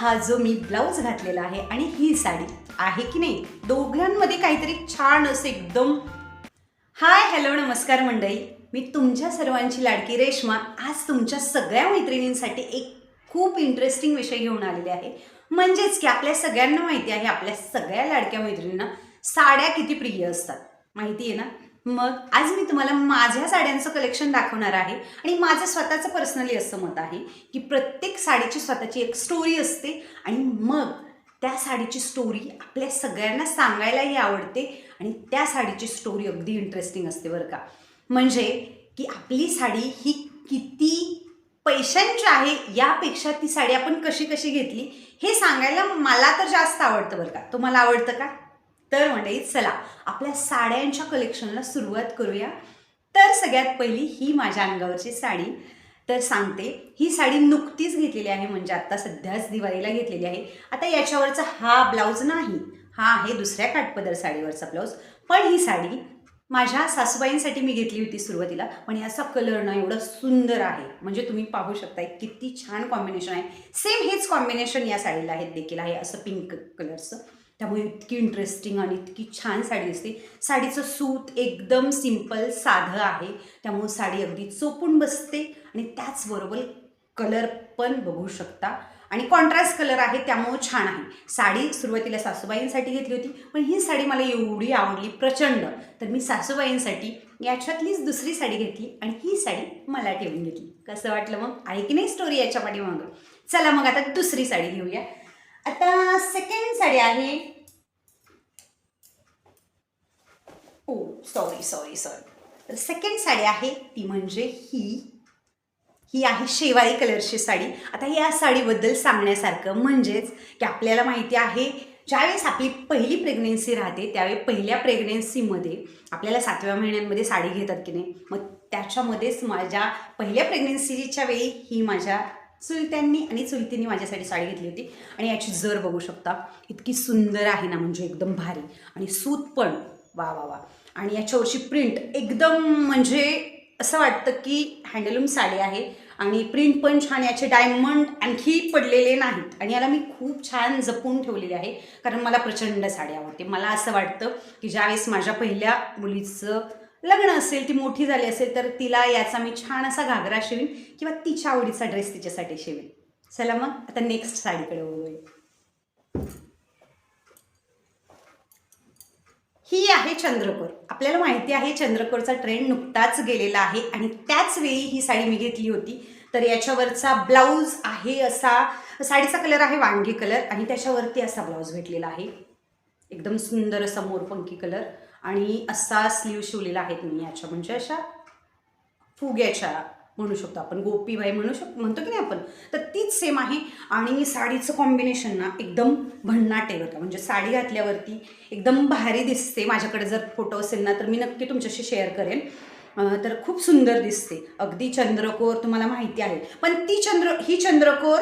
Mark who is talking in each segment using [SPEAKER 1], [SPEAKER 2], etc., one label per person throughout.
[SPEAKER 1] हा जो मी ब्लाऊज घातलेला आहे आणि ही साडी आहे की नाही दोघांमध्ये काहीतरी छान असं एकदम. हाय हॅलो नमस्कार मंडळी. मी तुमच्या सर्वांची लाडकी रेश्मा. आज तुमच्या सगळ्या मैत्रिणींसाठी एक खूप इंटरेस्टिंग विषय घेऊन आलेले आहे. म्हणजेच की आपल्या सगळ्यांना माहिती आहे आपल्या सगळ्या लाडक्या मैत्रिणींना साड्या किती प्रिय असतात. माहिती आहे ना? मग आज मी तुम्हाला माझ्या साड्यांचं कलेक्शन दाखवणार आहे. आणि माझं स्वतःचं पर्सनली असं मत आहे की प्रत्येक साडीची स्वतःची एक स्टोरी असते. आणि मग त्या साडीची स्टोरी आपल्या सगळ्यांना सांगायलाही आवडते. आणि त्या साडीची स्टोरी अगदी इंटरेस्टिंग असते बरं का. म्हणजे की आपली साडी ही किती पैशांची आहे यापेक्षा ती साडी आपण कशी कशी घेतली हे सांगायला मला तर जास्त आवडतं बरं का. तुम्हाला आवडतं का? तर म्हणजे चला आपल्या साड्यांच्या कलेक्शनला सुरुवात करूया. तर सगळ्यात पहिली ही माझ्या अंगावरची साडी. तर सांगते ही साडी नुकतीच घेतलेली आहे म्हणजे आता सध्याच दिवाळीला घेतलेली आहे. आता याच्यावरचा हा ब्लाऊज नाही हा आहे दुसऱ्या काठपदर साडीवरचा ब्लाऊज. पण ही साडी माझ्या सासूबाईंसाठी मी घेतली होती सुरुवातीला पण याचा कलर ना एवढं सुंदर आहे. म्हणजे तुम्ही पाहू शकता किती छान कॉम्बिनेशन आहे. सेम हेच कॉम्बिनेशन या साडीला आहे देखील आहे असं पिंक कलरचं त्यामुळे इतकी इंटरेस्टिंग आणि इतकी छान साडी असते साडीचं सूत एकदम सिंपल साधं आहे. त्यामुळे साडी अगदी चोपून बसते आणि त्याचबरोबर कलर पण बघू शकता. आणि कॉन्ट्रास्ट कलर आहे त्यामुळं छान आहे. साडी सुरुवातीला सासूबाईंसाठी घेतली होती पण ही साडी मला एवढी आवडली प्रचंड. तर मी सासूबाईंसाठी याच्यातलीच दुसरी साडी घेतली आणि ही साडी मला ठेवून घेतली. कसं वाटलं मग? आहे की नाही स्टोरी याच्या पाठीमागं? चला मग आता दुसरी साडी घेऊया. आता सेकंड साडी आहे. ओ सॉरी सॉरी सॉरी तर सेकंड साडी आहे ती म्हणजे ही. ही आहे शेवाळी कलरची साडी. आता या साडीबद्दल सांगण्यासारखं म्हणजेच की आपल्याला माहिती आहे ज्यावेळेस आपली पहिली प्रेग्नेन्सी राहते त्यावेळी पहिल्या प्रेग्नेन्सीमध्ये आपल्याला सातव्या महिन्यांमध्ये साडी घेतात की नाही? मग त्याच्यामध्येच माझ्या पहिल्या प्रेग्नेन्सीच्या वेळी ही माझ्या चुलत्यांनी आणि चुलतींनी माझ्यासाठी साडी घेतली होती. आणि याची जर बघू शकता इतकी सुंदर आहे ना म्हणजे एकदम भारी. आणि सूत पण वा वा वा. आणि याच्यावरची प्रिंट एकदम म्हणजे असं वाटतं की हँडलूम साडी आहे. आणि प्रिंट पण छान याचे डायमंड आणखी पडलेले नाहीत. आणि याला मी खूप छान जपून ठेवलेले आहे कारण मला प्रचंड साडी आवडते. मला असं वाटतं की ज्यावेळेस माझ्या पहिल्या मुलीचं लग्न असेल ती मोठी झाली असेल तर तिला याचा मी छान असा घागरा शिवीन किंवा तिच्या आवडीचा ड्रेस तिच्यासाठी शिवीन. चला मग आता नेक्स्ट साडीकडे वळूया. ही आहे चंद्रकोर. आपल्याला माहिती आहे चंद्रकोरचा ट्रेंड नुकताच गेलेला आहे आणि त्याच वेळी ही साडी मी घेतली होती. तर याच्यावरचा ब्लाऊज आहे असा साडीचा कलर आहे वांगी कलर आणि त्याच्यावरती असा ब्लाऊज भेटलेला आहे. एकदम सुंदर असा मोरपंखी कलर आणि असा स्लीव शिवलेला आहेत मी याच्या म्हणजे अशा फुग्याच्या म्हणू शकतो आपण गोपीबाई म्हणू शकतो म्हणतो की नाही आपण तर तीच सेम आहे. आणि साडीचं कॉम्बिनेशन ना एकदम भन्नाट आहे म्हणजे साडी घातल्यावरती एकदम भारी दिसते. माझ्याकडे जर फोटो असेल ना तर मी नक्की तुमच्याशी शेअर करेन. तर खूप सुंदर दिसते. अगदी चंद्रकोर तुम्हाला माहिती आहे. पण ती चंद्र ही चंद्रकोर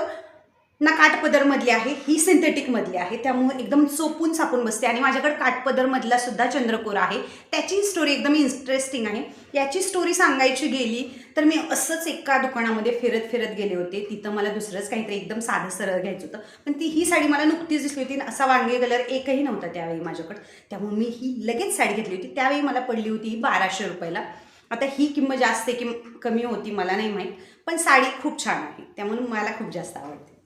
[SPEAKER 1] ना काठपदरमधली आहे ही सिंथेटिकमधली आहे. त्यामुळे एकदम चोपून सापून बसते. आणि माझ्याकडे काठपदरमधला सुद्धा चंद्रकोर आहे. त्याची स्टोरी एकदम इंटरेस्टिंग आहे. याची स्टोरी सांगायची गेली तर मी असंच एका दुकानामध्ये फिरत फिरत गेले होते. तिथं मला दुसरंच काहीतरी एकदम साधं सरळ घ्यायचं होतं. पण ती ही साडी मला नुकतीच दिसली होती. आणि असा वांगे कलर एकही नव्हता त्यावेळी माझ्याकडं. त्यामुळे मी ही लगेच साडी घेतली होती. त्यावेळी मला पडली होती ही बाराशे रुपयाला. आता ही किंमत जास्त आहे की कमी होती मला नाही माहीत. पण साडी खूप छान आहे. त्यामुळे मला खूप जास्त आवडते.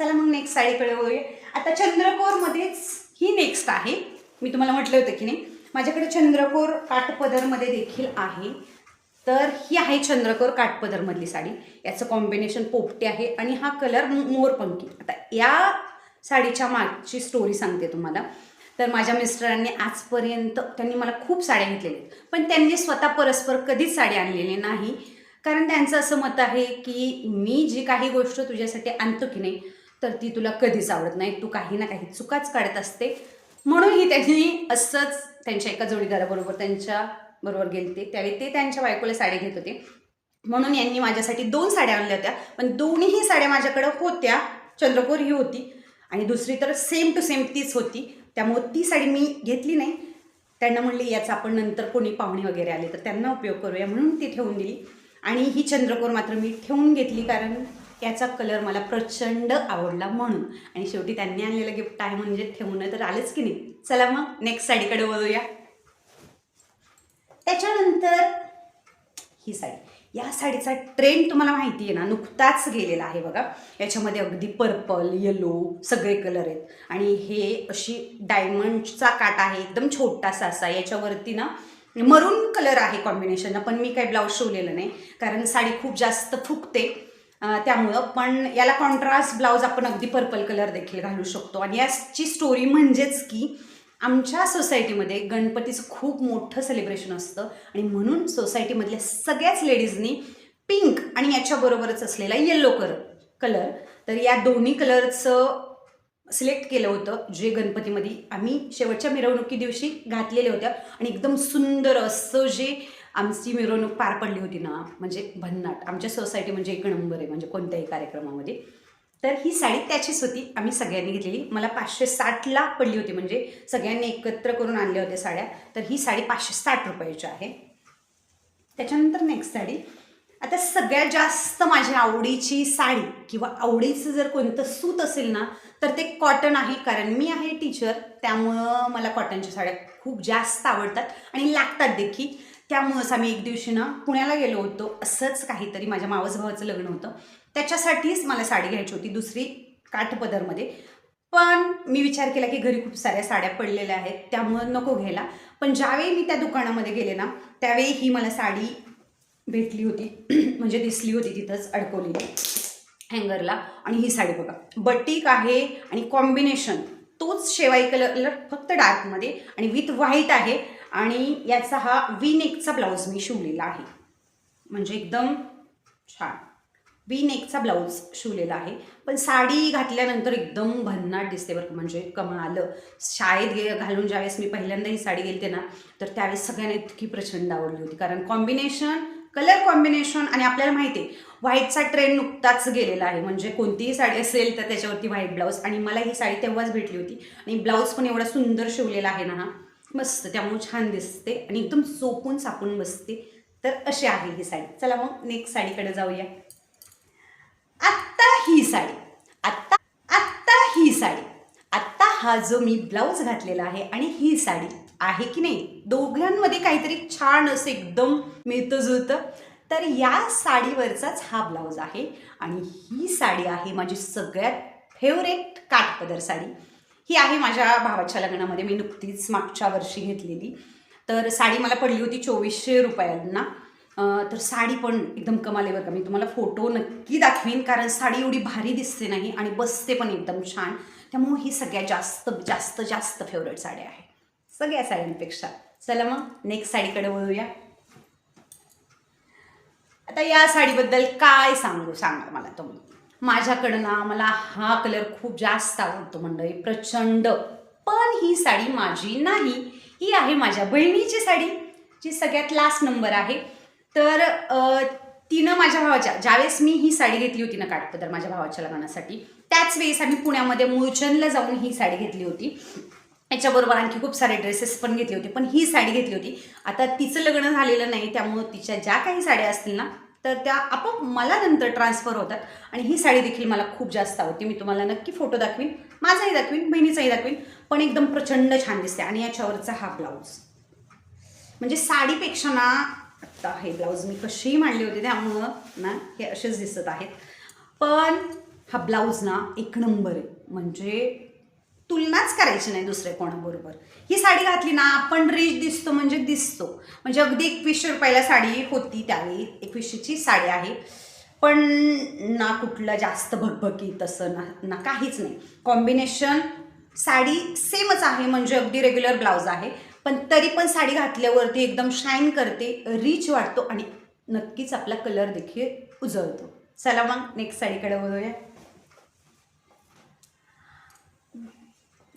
[SPEAKER 1] चला मग नेक्स्ट साडीकडे वळूया. आता चंद्रकोरमध्येच ही नेक्स्ट आहे. मी तुम्हाला म्हटलं होतं की नाही माझ्याकडे चंद्रकोर काठपदरमध्ये देखील आहे. तर ही आहे चंद्रकोर काठपदरमधली साडी. याचं कॉम्बिनेशन पोपटे आहे आणि हा कलर मोरपंखी आता या साडीच्या मागची स्टोरी सांगते तुम्हाला. तर माझ्या मिस्टरांनी आजपर्यंत त्यांनी मला खूप साड्या घेतलेल्या आहेत. पण त्यांनी स्वतः परस्पर कधीच साडी आणलेली नाही. कारण त्यांचं असं मत आहे की मी जी काही गोष्ट तुझ्यासाठी आणतो की नाही तर ती तुला कधीच आवडत नाही. तू काही ना काही चुकाच काढत असते. म्हणूनही त्यांनी असंच त्यांच्या एका जोडीदाराबरोबर त्यांच्या बरोबर गेलते. त्यावेळी ते त्यांच्या बायकोला साडी घेत होते. म्हणून यांनी माझ्यासाठी दोन साड्या आणल्या होत्या. पण दोन्हीही साड्या माझ्याकडं होत्या. चंद्रकोर ही होती. आणि दुसरी तर सेम टू सेम तीच होती. त्यामुळं ती साडी मी घेतली नाही. त्यांना म्हणली याचा आपण नंतर कोणी पाहुणे वगैरे आले तर त्यांना उपयोग करूया. म्हणून ती ठेवून दिली. आणि ही चंद्रकोर मात्र मी ठेवून घेतली कारण याचा कलर मला प्रचंड आवडला म्हणून. आणि शेवटी त्यांनी आणलेलं गिफ्ट आहे म्हणजे ठेवणं तर आलंच की नाही. चला मग नेक्स्ट साडीकडे वळूया. त्याच्यानंतर ही साडी. या साडीचा ट्रेंड तुम्हाला माहिती आहे ना नुकताच गेलेला आहे बघा. याच्यामध्ये अगदी पर्पल येलो सगळे कलर आहेत. आणि हे अशी डायमंडचा काट आहे एकदम छोटासा असा. याच्यावरती ना मरून कलर आहे कॉम्बिनेशन पण मी काही ब्लाऊज शिवलेलं नाही. कारण साडी खूप जास्त फुकते त्यामुळं पण याला कॉन्ट्रास्ट ब्लाऊज आपण अगदी पर्पल कलर देखील घालू शकतो. आणि याची स्टोरी म्हणजेच की आमच्या सोसायटीमध्ये गणपतीचं खूप मोठं सेलिब्रेशन असतं. आणि म्हणून सोसायटीमधल्या सगळ्याच लेडीजनी पिंक आणि याच्याबरोबरच असलेला येल्लो कलर कलर तर या दोन्ही कलरचं सिलेक्ट केलं होतं जे गणपतीमध्ये आम्ही शेवटच्या मिरवणुकी दिवशी घातलेले होत्या. आणि एकदम सुंदर असं जे आमची मिरवणूक पार पडली होती ना म्हणजे भन्नाट. आमच्या सोसायटी म्हणजे एक नंबर आहे म्हणजे कोणत्याही कार्यक्रमामध्ये. तर ही साडी त्याचीच होती आम्ही सगळ्यांनी घेतलेली. मला पाचशे साठला पडली होती म्हणजे सगळ्यांनी एकत्र करून आणल्या होत्या साड्या. तर ही साडी पाचशे साठ रुपयाची आहे. त्याच्यानंतर नेक्स्ट साडी. आता सगळ्यात जास्त माझी आवडीची साडी किंवा आवडीचं जर कोणतं सूत असेल ना तर ते कॉटन आहे कारण मी आहे टीचर त्यामुळं मला कॉटनच्या साड्या खूप जास्त आवडतात आणि लागतात देखील. त्यामुळंच आम्ही एक दिवशी ना पुण्याला गेलो होतो. असंच काहीतरी माझ्या मावस भावाचं लग्न होतं. त्याच्यासाठीच मला साडी घ्यायची होती दुसरी काठपदरमध्ये. पण मी विचार केला की घरी खूप साऱ्या साड्या पडलेल्या आहेत त्यामुळं नको घ्यायला. पण ज्यावेळी मी त्या दुकानामध्ये गेले ना त्यावेळी ही मला साडी भेटली होती. म्हणजे दिसली होती तिथंच अडकवलेली हँगरला. आणि ही साडी बघा बटीक आहे आणि कॉम्बिनेशन तोच शेवाई कलर फक्त डार्कमध्ये आणि विथ व्हाईट आहे. आणि याचा हा वी नेकचा ब्लाऊज मी शिवलेला आहे. म्हणजे एकदम छान. वी नेकचा ब्लाऊज शिवलेला आहे. पण साडी घातल्यानंतर एकदम भन्नाट दिसते बरं म्हणजे कमाल. शाळेत गे घालून ज्यावेळेस मी पहिल्यांदा ही साडी गेलते ना तर त्यावेळेस सगळ्यांना इतकी प्रचंड आवडली होती. कारण कॉम्बिनेशन कलर कॉम्बिनेशन आणि आपल्याला माहिती आहे व्हाईटचा ट्रेंड नुकताच गेलेला आहे. म्हणजे कोणतीही साडी असेल तर त्याच्यावरती व्हाईट ब्लाऊज आणि मला ही साडी तेव्हाच भेटली होती. आणि ब्लाऊज पण एवढा सुंदर शिवलेला आहे ना हा. मस्त त्यामुळे छान दिसते आणि एकदम चोपून सापून बसते. तर अशी आहे ही साडी. चला मग नेक्स्ट साडीकडे जाऊया. आत्ता ही साडी. आत्ता आत्ता ही साडी. आत्ता हा जो मी ब्लाऊज घातलेला आहे आणि ही साडी आहे की नाही दोघांमध्ये काहीतरी छान असं एकदम मिळतं जुळतं तर या साडीवरचाच हा ब्लाऊज आहे आणि ही साडी आहे माझी सगळ्यात फेवरेट काठपदर साडी. ही आहे माझ्या भावाच्या लग्नामध्ये. मी नुकतीच मागच्या वर्षी घेतलेली. तर साडी मला पडली होती चोवीसशे रुपयांना. तर साडी पण एकदम कमाल बरं का. मी तुम्हाला फोटो नक्की दाखवीन कारण साडी एवढी भारी दिसते नाही आणि बसते पण एकदम छान. त्यामुळे ही सगळ्यात जास्त जास्त जास्त फेवरेट साडी आहे. सगळ्या साड्यांपेक्षा चला मग नेक्स्ट साडीकडे वळूया. आता या साडीबद्दल काय सांगू सांगा मला तुम्ही. माझ्याकडं ना मला हा कलर खूप जास्त आवडतो मंडळी प्रचंड. पण ही साडी माझी नाही. ही आहे माझ्या बहिणीची साडी जी सगळ्यात लास्ट नंबर आहे. तर तिनं माझ्या भावाच्या ज्यावेळेस मी ही साडी घेतली होती ना काठपदर माझ्या भावाच्या लग्नासाठी त्याच वेळेस आम्ही पुण्यामध्ये मुळचंदला जाऊन ही साडी घेतली होती. याच्याबरोबर आणखी खूप सारे ड्रेसेस पण घेतले होते पण ही साडी घेतली होती. आता तिचं लग्न झालेलं नाही त्यामुळं तिच्या ज्या काही साड्या असतील ना तर त्या आपोआप मला नंतर ट्रान्सफर होतात. आणि ही साडी देखील मला खूप जास्त आवडते. मी तुम्हाला नक्की फोटो दाखवीन. माझाही दाखवीन बहिणीचाही दाखवीन. पण एकदम प्रचंड छान दिसते. आणि याच्यावरचा हा ब्लाऊज म्हणजे साडीपेक्षा ना आत्ता हे ब्लाऊज मी कशीही मांडली होती त्यामुळं ना हे असेच दिसत आहेत. पण हा ब्लाऊज ना एक नंबर आहे. म्हणजे तुलनाच करायची नाही दुसऱ्या कोणाबरोबर. ही साडी घातली ना आपण रिच दिसतो म्हणजे दिसतो. म्हणजे अगदी एकवीसशे रुपयाला साडी होती त्यावेळी एकवीसशेची साडी आहे. पण ना कुठलं जास्त भगभगी तसं ना ना काहीच नाही. कॉम्बिनेशन साडी सेमच आहे म्हणजे अगदी रेग्युलर ब्लाऊज आहे. पण तरी पण साडी घातल्यावरती एकदम शाईन करते रिच वाटतो आणि नक्कीच आपला कलर देखील उजळतो. चला मग नेक्स्ट साडीकडे वळूया.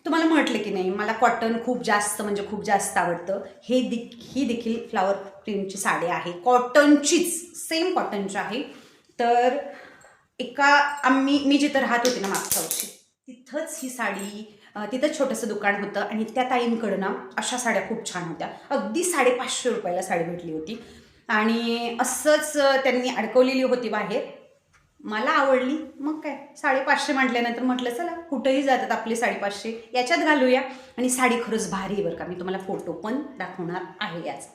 [SPEAKER 1] तुम्हाला म्हटलं की नाही मला कॉटन खूप जास्त म्हणजे खूप जास्त आवडतं. हे दि ही देखील फ्लावर प्रिंटची साडी आहे. कॉटनचीच सेम कॉटनची आहे. तर एका आम्ही मी जिथं राहत होते ना मागच्या वर्षी तिथंच ही साडी तिथंच छोटंसं दुकान होतं आणि त्या ताईंकडं ना अशा साड्या खूप छान होत्या. अगदी साडेपाचशे रुपयाला साडी भेटली होती. आणि असंच त्यांनी अडकवलेली होती बाहेर. मला आवडली मग काय? साडेपाचशे म्हटल्यानंतर म्हटलं चला कुठंही जातात आपले साडेपाचशे याच्यात घालूया. आणि साडी खरंच भारी आहे बरं का. मी तुम्हाला फोटो पण दाखवणार आहे याचा.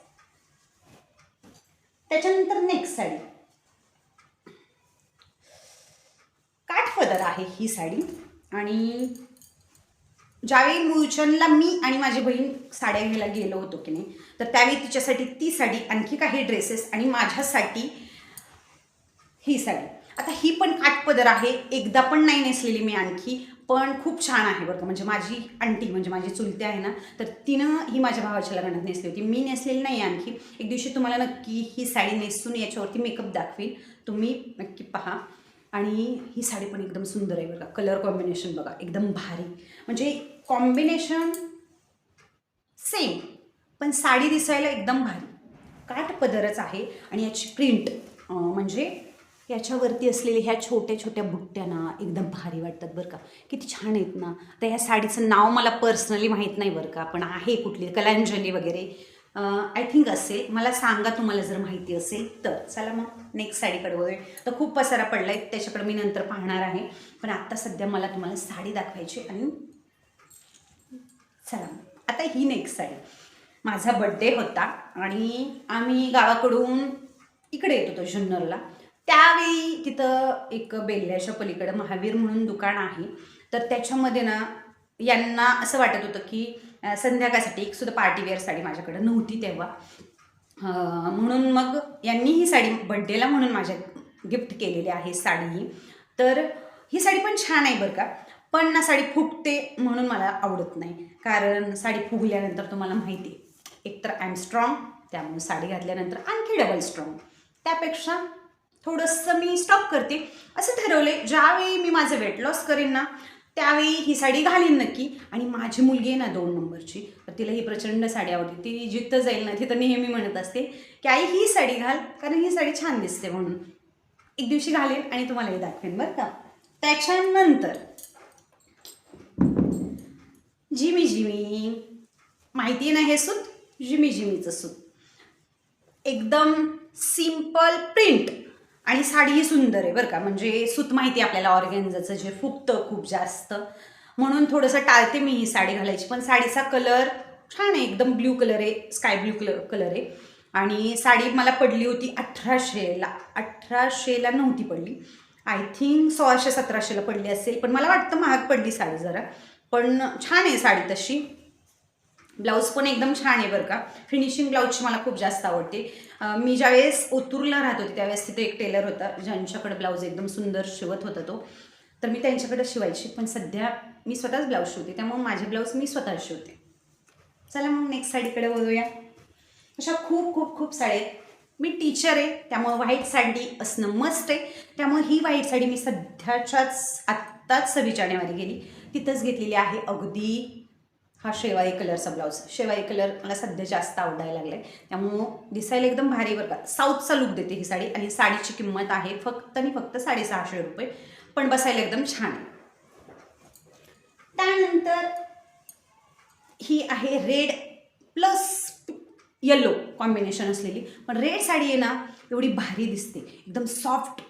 [SPEAKER 1] त्याच्यानंतर नेक्स्ट साडी. काठपदर आहे ही साडी. आणि ज्यावेळी मुळचंदला मी आणि माझी बहीण साड्या घ्यायला गेलो होतो की नाही तर त्यावेळी तिच्यासाठी ती साडी आणखी काही ड्रेसेस आणि माझ्यासाठी ही साडी. आता ही पण काटपदर आहे. एकदा पण नाही नेसलेली मी आणखी पण खूप छान आहे बरं का. म्हणजे माझी आंटी म्हणजे माझी चुलती आहे ना तर तिनं ही माझ्या भावाच्या लग्नात नेसली होती. मी नेसलेली नाही आणखी. एक दिवशी तुम्हाला नक्की ही साडी नेसून याच्यावरती मेकअप दाखवेल तुम्ही नक्की पहा. आणि ही साडी पण एकदम सुंदर आहे बघा कलर कॉम्बिनेशन बघा. एकदम भारी. म्हणजे कॉम्बिनेशन सेम पण साडी दिसायला एकदम भारी. काट पदरच आहे. आणि याची प्रिंट म्हणजे याच्यावरती असलेल्या ह्या छोट्या छोट्या बुट्ट्या ना एकदम भारी वाटतात बरं का. किती छान आहेत ना. तर ह्या साडीचं नाव मला पर्सनली माहीत नाही बरं का. पण आहे कुठली? कलांजली वगैरे. आय थिंक असेल. मला सांगा तुम्हाला जर माहिती असेल तर. चला मग नेक्स्ट साडीकडे वगैरे तर खूप पसारा पडला आहे त्याच्याकडे मी नंतर पाहणार आहे. पण आत्ता सध्या मला तुम्हाला साडी दाखवायची आणि चला आता ही नेक्स्ट साडी. माझा बड्डे होता आणि आम्ही गावाकडून इकडे येत होतो जुन्नरला. त्यावेळी तिथं एक बेल्ल्याच्या पलीकडं महावीर म्हणून दुकान आहे. तर त्याच्यामध्ये ना यांना असं वाटत होतं की संध्याकाळसाठी एक सुद्धा पार्टीवेअर साडी माझ्याकडे नव्हती तेव्हा. म्हणून मग यांनी ही साडी बड्डेला म्हणून माझ्या गिफ्ट केलेली आहे साडी ही. तर ही साडी पण छान आहे बरं का. पण ना साडी फुगते म्हणून मला आवडत नाही. कारण साडी फुगल्यानंतर तुम्हाला माहिती आहे एकतर आय एम स्ट्रॉंग त्यामुळे साडी घातल्यानंतर आणखी डबल स्ट्रॉंग त्यापेक्षा थोडंसं मी स्टॉप करते. असं ठरवले ज्यावेळी मी माझं वेट लॉस करेन ना त्यावेळी ही साडी घालीन नक्की. आणि माझी मुलगी आहे ना दोन नंबरची तर तिला ही प्रचंड साडी आवडते. ती जिथं जाईल ना तिथं नेहमी म्हणत असते की आई ही साडी घाल कारण ही साडी छान दिसते म्हणून. एक दिवशी घालेन आणि तुम्हाला हे दाखवेन बरं का. त्याच्यानंतर जिमी जिमी माहिती आहे ना हे सूत? जिमी जिमीचं सूत. एकदम सिंपल प्रिंट आणि साडीही सुंदर आहे बरं का. म्हणजे सूत माहिती आहे आपल्याला ऑर्गेन्झाचं जे फुगतं खूप जास्त. म्हणून थोडंसं टाळते मी ही साडी घालायची. पण साडीचा कलर छान आहे. एकदम ब्ल्यू कलर आहे. स्काय ब्ल्यू कलर कलर आहे. आणि साडी मला पडली होती अठराशेला अठराशेला नव्हती पडली. आय थिंक सोळाशे सतराशेला पडली असेल. पण मला वाटतं महाग पडली साडी जरा. पण छान आहे साडी तशी. ब्लाऊज पण एकदम छान आहे बरं का. फिनिशिंग ब्लाऊजची मला खूप जास्त आवडते. मी ज्यावेळेस ओतूरला राहत होती त्यावेळेस तिथे एक टेलर होता ज्यांच्याकडे ब्लाऊज एकदम सुंदर शिवत होता तो. तर मी त्यांच्याकडे शिवायची पण सध्या मी स्वतःच ब्लाऊज शिवते त्यामुळे माझे ब्लाऊज मी स्वतः शिवते. चला मग नेक्स्ट साडीकडे बघूया अशा खूप खूप खूप साड्या आहेत. मी टीचर आहे त्यामुळं व्हाईट साडी असणं मस्त आहे. त्यामुळे ही व्हाईट साडी मी सध्याच्याच आत्ताच सव्वीस जानेवारी गेली. तिथंच घेतलेली आहे अगदी हा शेवाळी कलरचा ब्लाऊज. शेवाळी कलर मला सध्या जास्त आवडायला लागला आहे त्यामुळं दिसायला एकदम भारी बरं का. साऊथचा लुक देते ही साडी आणि साडीची किंमत आहे फक्त आणि फक्त साडेसहाशे रुपये. पण बसायला एकदम छान आहे. त्यानंतर ही आहे रेड प्लस येलो कॉम्बिनेशन असलेली. पण रेड साडी आहे ना एवढी भारी दिसते. एकदम सॉफ्ट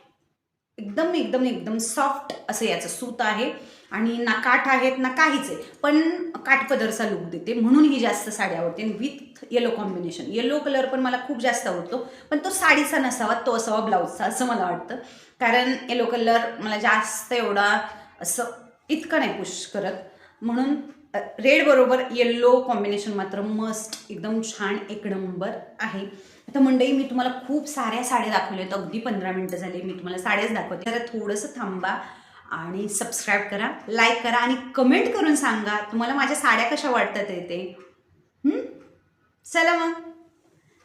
[SPEAKER 1] एकदम एकदम एकदम सॉफ्ट असं याचं सूत आहे. आणि ना काठ आहेत ना काहीच आहे. पण काठपदरचा लुक देते. म्हणून ही जास्त साडी आवडते. With yellow combination yellow colour पण मला खूप जास्त आवडतो. पण तो साडीचा नसावा तो असावा ब्लाऊजचा असं मला वाटतं. कारण येलो कलर मला जास्त एवढा असं इतकं नाही पुश करत. म्हणून रेड बरोबर येल्लो कॉम्बिनेशन मात्र मस्ट एकदम छान एक नंबर आहे. आता मंडई मी तुम्हाला खूप साऱ्या साड्या दाखवल्या आहेत. अगदी पंधरा मिनटं झाली मी तुम्हाला साड्याच दाखवते. तर थोडंसं थांबा आणि सबस्क्राईब करा लाईक करा आणि कमेंट करून सांगा तुम्हाला माझ्या साड्या कशा वाटतात आहे ते. चला मग.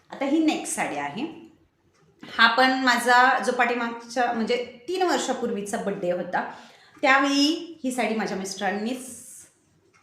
[SPEAKER 1] आता ही नेक्स्ट साडी आहे. हा पण माझा जो पाठीमागच्या म्हणजे तीन वर्षापूर्वीचा बड्डे होता. त्यावेळी ही साडी माझ्या मिस्टरांनीच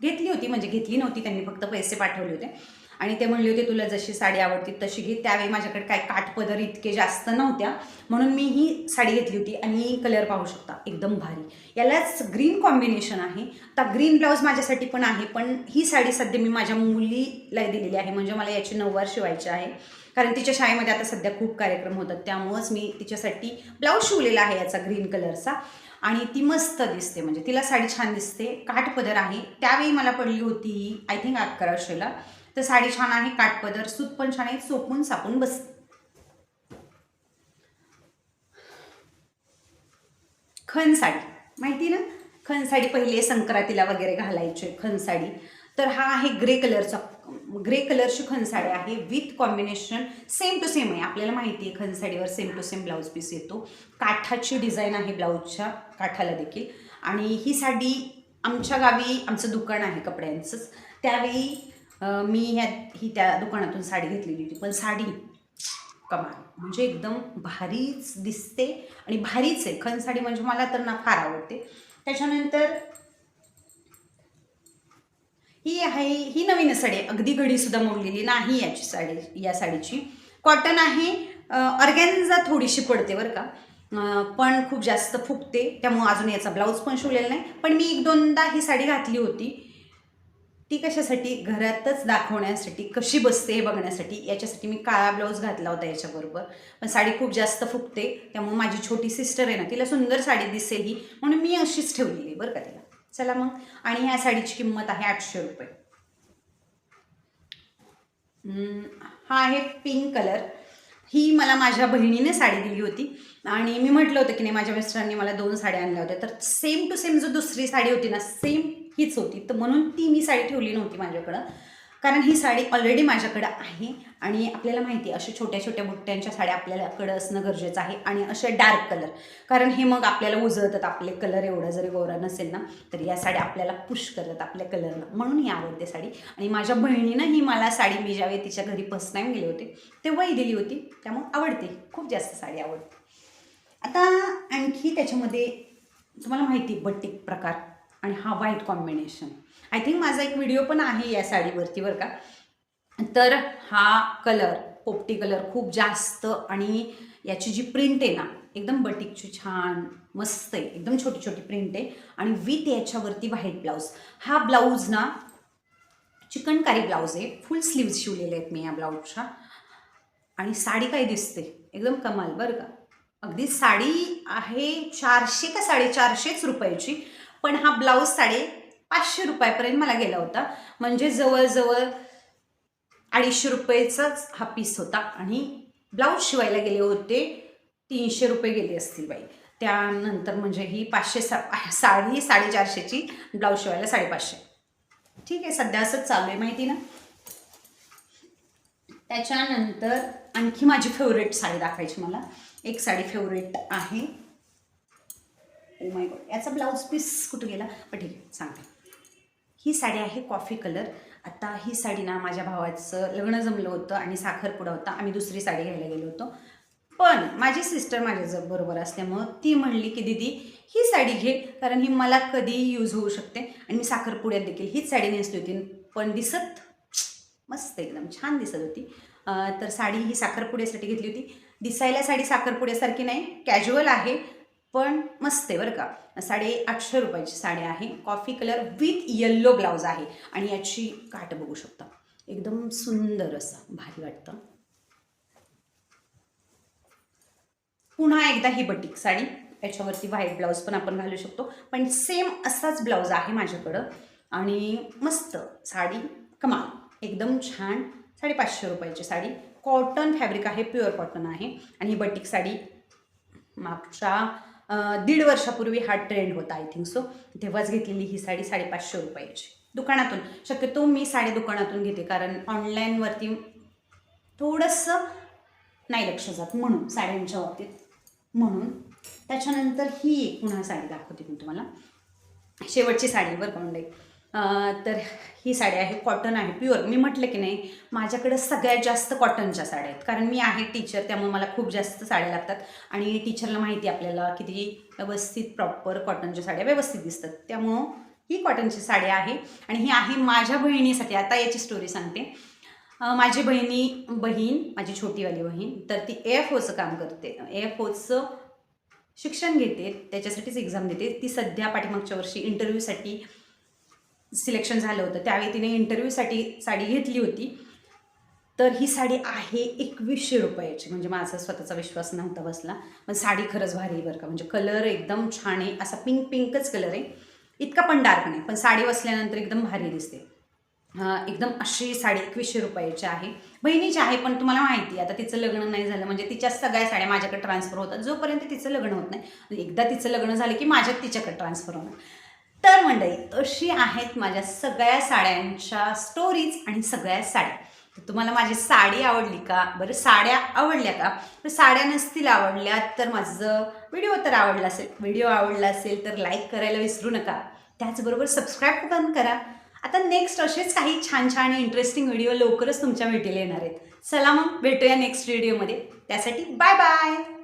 [SPEAKER 1] घेतली होती. म्हणजे घेतली नव्हती त्यांनी फक्त पैसे पाठवले होते. आणि ते म्हणले होते तुला जशी साडी आवडती तशी घे. त्यावेळी माझ्याकडे काय काठपदर इतके जास्त नव्हत्या. म्हणून मी ही साडी घेतली होती आणि कलर पाहू शकता एकदम भारी. यालाच ग्रीन कॉम्बिनेशन आहे. आता ग्रीन ब्लाऊज माझ्यासाठी पण आहे पण ही साडी सध्या मी माझ्या मुलीला दिलेली आहे. म्हणजे मला याची नऊवार शिवायची आहे. कारण तिच्या शाळेमध्ये आता सध्या खूप कार्यक्रम होतात. त्यामुळंच मी तिच्यासाठी ब्लाऊज शिवलेला आहे याचा ग्रीन कलरचा आणि ती मस्त दिसते. म्हणजे तिला साडी छान दिसते. काठपदर आहे. त्यावेळी मला पडली होती ही आय थिंक अकराशेला. तर साडी छान आहे काटपदर सूत पण छान आहे सोपून सापून बसते. खण साडी माहिती ना? खण साडी पहिले संक्रांतीला वगैरे घालायचे खण साडी. तर हा आहे ग्रे कलरचा ग्रे कलरची खण साडी आहे with combination same to same आहे. आपल्याला माहिती आहे खण साडीवर same to same blouse piece येतो. काठाची डिझाईन आहे ब्लाऊजच्या काठाला देखील. आणि ही साडी आमच्या गावी आमचं दुकान आहे कपड्यांचंच. त्यावेळी मी ह्या ही त्या दुकानातून साडी घेतलेली होती. पण साडी कमाल. म्हणजे एकदम भारीच दिसते आणि भारीच आहे. खन साडी म्हणजे मला तर ना फार आवडते. त्याच्यानंतर ही आहे ही नवीन साडी अगदी घडीसुद्धा मोडलेली नाही याची साडी या साडीची. कॉटन आहे. ऑर्गॅन्झा थोडीशी पडते बरं का. पण खूप जास्त फुगते. त्यामुळं अजून याचा ब्लाऊज पण शिवलेला नाही. पण मी एक दोनदा ही साडी घातली होती. ती कशासाठी? घरातच दाखवण्यासाठी कशी बसते हे बघण्यासाठी? याच्यासाठी मी काळा ब्लाऊज घातला होता याच्याबरोबर. पण साडी खूप जास्त फुगते त्यामुळे माझी छोटी सिस्टर आहे ना तिला सुंदर साडी दिसेल ही म्हणून मी अशीच ठेवलेली आहे बरं का तिला. चला मग. आणि ह्या साडीची किंमत आहे आठशे रुपये. हा आहे पिंक कलर. ही मला माझ्या बहिणीने साडी दिली होती. आणि मी म्हटलं होतं की नाही माझ्या मिस्टरांनी मला दोन साड्या आणल्या होत्या. तर सेम टू सेम जो दुसरी साडी होती ना सेम हीच होती. तर म्हणून ती मी साडी ठेवली नव्हती माझ्याकडं. कारण ही साडी ऑलरेडी माझ्याकडं आहे आणि आपल्याला माहिती अशा छोट्या छोट्या बुट्ट्यांच्या साड्या आपल्याकडं असणं गरजेचं आहे आणि असे डार्क कलर कारण हे मग आपल्याला उजळतात आपले कलर एवढा जरी गोरा नसेल ना तर या साड्या आपल्याला पुश करतात आपल्या कलरनं म्हणून ही आवडते साडी. आणि माझ्या बहिणीनं ही मला साडी मी ज्यावेळी तिच्या घरी फर्स्ट टाईम गेले होते तेव्हाही दिली होती. त्यामुळे आवडते. खूप जास्त साडी आवडते. आता आणखी त्याच्यामध्ये तुम्हाला माहिती आहे बटिक प्रकार. आणि हा व्हाईट कॉम्बिनेशन आय थिंक माझा एक व्हिडिओ पण आहे या साडीवरती बरं का. तर हा कलर पोपटी कलर खूप जास्त आणि याची जी प्रिंट आहे ना एकदम बटिकची छान मस्त आहे. एकदम छोटी छोटी प्रिंट आहे. आणि विथ याच्यावरती व्हाईट ब्लाऊज हा ब्लाऊज ना चिकनकारी ब्लाऊज आहे. फुल स्लीव्ज शिवलेले आहेत मी या ब्लाऊजच्या आणि साडी काय दिसते? एकदम कमाल बरं का. अगदी साडी आहे चारशे का साडेचारशेच रुपयाची. पण हा ब्लाऊज साडे पाचशे रुपयापर्यंत मला गेला होता. म्हणजे जवळजवळ अडीचशे रुपयेचाच हा पीस होता. आणि ब्लाऊज शिवायला गेले होते तीनशे रुपये गेले असतील बाई. त्यानंतर म्हणजे ही पाचशे सा साडी साडेचारशेची ब्लाऊज शिवायला साडेपाचशे. ठीक आहे सध्या असंच चालू आहे माहिती ना? त्याच्यानंतर आणखी माझी फेवरेट साडी दाखवायची मला. एक साडी फेवरेट आहे. ओ माय गॉड याचा ब्लाऊज पीस कुठं गेला? पण ठीक आहे सांगते. ही साडी आहे कॉफी कलर आता ही साडी ना माझ्या भावाचं लग्न जमलं होतं आणि साखरपुडा होता. आम्ही दुसरी साडी घ्यायला गेलो होतो. पण माझी सिस्टर माझ्या बरोबर असल्यामुळं ती म्हणली की दीदी ही साडी घे कारण ही मला कधीही यूज होऊ शकते आणि मी साखरपुड्यात देखील हीच साडी नेसली होती. पण दिसत मस्त एकदम छान दिसत होती. तर साडी ही साखरपुड्यासाठी घेतली होती. दिसायला साडी साखरपुड्यासारखी नाही कॅज्युअल आहे. पण मस्त आहे बरं का. साडे आठशे रुपयाची साडी आहे. Coffee colour with yellow blouse आहे. आणि याची काट बघू शकता. एकदम सुंदर असं भारी वाटतं. पुन्हा एकदा ही बटीक साडी. याच्यावरती व्हाईट ब्लाऊज पण आपण घालू शकतो. पण सेम असाच ब्लाऊज आहे माझ्याकडं. आणि मस्त साडी. कमाल. एकदम छान. साडेपाचशे रुपयाची साडी. कॉटन फॅब्रिक आहे. प्युअर कॉटन आहे. आणि ही बटीक साडी मागच्या दीड वर्षापूर्वी हा ट्रेंड होता आय थिंक सो तेव्हाच घेतलेली ही साडी साडेपाचशे रुपयाची. दुकानातून. शक्यतो मी साडी दुकानातून घेते कारण ऑनलाईनवरती थोडंसं नाही लक्ष जात म्हणून साड्यांच्या बाबतीत म्हणून. त्याच्यानंतर ही एक पुन्हा साडी दाखवते मी तुम्हाला. शेवटची साडी बरं का म्हणजे तर ही साडी आहे कॉटन आहे प्युअर मी म्हटलं की नाही माझ्याकडं सगळ्यात जास्त कॉटनच्या साड्या आहेत. कारण मी आहे टीचर त्यामुळे मला खूप जास्त साड्या लागतात. आणि टीचरला माहिती आहे आपल्याला किती व्यवस्थित प्रॉपर कॉटनच्या साड्या व्यवस्थित दिसतात. त्यामुळं ही कॉटनची साडी आहे. आणि ही आहे माझ्या बहिणीसाठी. आता याची स्टोरी सांगते. माझी बहिणी बहीण माझी छोटीवाली बहीण तर ती ए एफ ओचं काम करते. ए एफ ओचं शिक्षण घेते त्याच्यासाठीच एक्झाम देते. ती सध्या पाठीमागच्या वर्षी इंटरव्ह्यूसाठी सिलेक्शन झालं होतं. त्यावेळी तिने इंटरव्ह्यूसाठी साडी घेतली होती. तर ही साडी आहे एकवीसशे रुपयाची. म्हणजे माझा स्वतःचा विश्वास नव्हता बसला. पण साडी खरंच भारी आहे बरं का. म्हणजे कलर एकदम छान आहे. असा पिंक पिंकच कलर आहे. इतका पण डार्क नाही. पण साडी बसल्यानंतर एकदम भारी दिसते. एकदम अशी साडी एकवीसशे रुपयाची आहे. बहिणीची आहे पण तुम्हाला माहिती आहे. आता तिचं लग्न नाही झालं. म्हणजे तिच्या सगळ्या साड्या माझ्याकडे ट्रान्सफर होतात. जोपर्यंत तिचं लग्न होत नाही एकदा तिचं लग्न झालं की माझ्यात तिच्याकडे ट्रान्सफर होणार. तर मंडळी अशी आहेत माझ्या सगळ्या साड्यांच्या स्टोरीज आणि सगळ्या साड्या. तर तुम्हाला माझी साडी आवडली का? बरं साड्या आवडल्या का? तर साड्या नसतील आवडल्या तर माझं व्हिडिओ तर आवडला असेल. व्हिडिओ आवडला असेल तर लाईक करायला विसरू नका. त्याचबरोबर सबस्क्राईब पण करा. आता नेक्स्ट असेच काही छान छान इंटरेस्टिंग व्हिडिओ लवकरच तुमच्या भेटीला येणार आहेत. चला मग भेटूया नेक्स्ट व्हिडिओमध्ये त्यासाठी बाय बाय